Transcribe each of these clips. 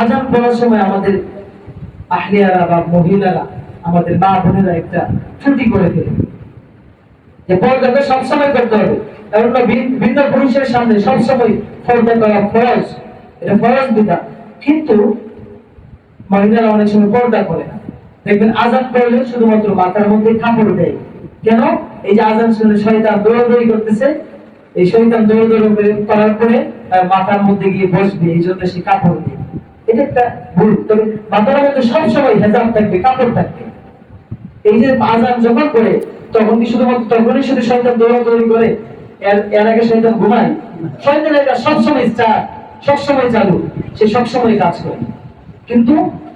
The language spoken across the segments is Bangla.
আজান পড়ার সময় আমাদের আহিয়ারা বা মহিলারা, আমাদের মা বোনেরা একটা ত্রুটি করে ফেলে। যে পর্দাটা সবসময় করতে হবে। কারণ ভিন্ন পুরুষের সামনে সবসময় পর্দা করা ফরজ। এটা ফরজ বিধান। কিন্তু মহিলারা অনেক সময় পর্দা করে না। দেখবেন আজান পড়লে শুধুমাত্র মাথার মধ্যে কাপড় দেয়। কেন? এই যে আজান শুনে শয়তান দৌড়াদৌড়ি করতেছে। এই শয়তান দৌড়াদৌড়ি করে করার পরে তার মাথার মধ্যে গিয়ে বসবে। এই জন্য সে কাপড় দেয়। এটা ভুল তবে মধ্যে সবসময় হেজাব থাকবে, কাপড় থাকবে। এই যে আজান যখন করে, তখন কি শুধুমাত্র তখনই শুধু দৌড়াদৌড়ি করে? এর আগে ঘুমায়। কাজ সবসময় সবসময় চালু, সে সবসময় কাজ করে। কিন্তু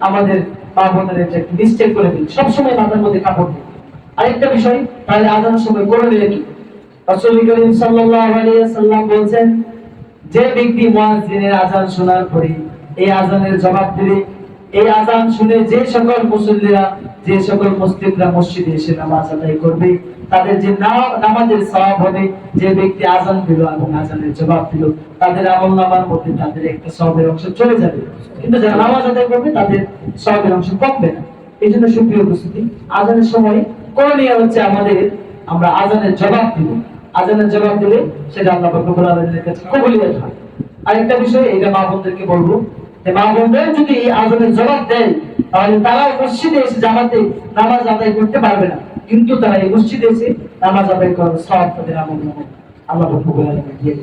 আমাদের মা বোনের একটা মিস্টেক করে দিই সবসময় মাথার মধ্যে কাপড় দিই আরেকটা বিষয়, তাহলে আজানের সময় করে নিলে কি? রাসূল করিম সাল্লাল্লাহু আলাইহি সাল্লাম বলছেন, যে ব্যক্তি মুয়াজ্জিনের আজান শোনার পরে এই আজানের জবাব দিবে এই আজান শুনে যে সকল মুসল্লিরা, যে সকল মুসলিমরা মসজিদে এসে নামাজ আদায় করবে, তাদের যে নামাজের সওয়াব হবে, যে ব্যক্তি আজান দিল এবং আজানের জবাব দিল, তাদের আমল নামার মধ্যে তাদের একটা সওয়াবের অংশ চলে যাবে। কিন্তু যারা নামাজ আদায় করবে, তাদের সওয়াবের অংশ কমবে না। এই জন্য সুপ্রিয় উপস্থিতি, আজানের সময় করণীয় হচ্ছে আমাদের, আমরা আজানের জবাব দিব। আজানের জবাব দিলে সেটা আল্লাহ কবুলিয়ত হয়। আরেকটা বিষয় এটা মা বোনদেরকে বলব যে মা যদি এই আজানের জবাব দেয় তাহলে তারা মসজিদে এসে জামাতে নামাজ আদায় করতে পারবে না। কিন্তু তারা এই মসজিদে এসে নামাজ আদায় করার সব তাদের আমল আল্লাহ দিয়ে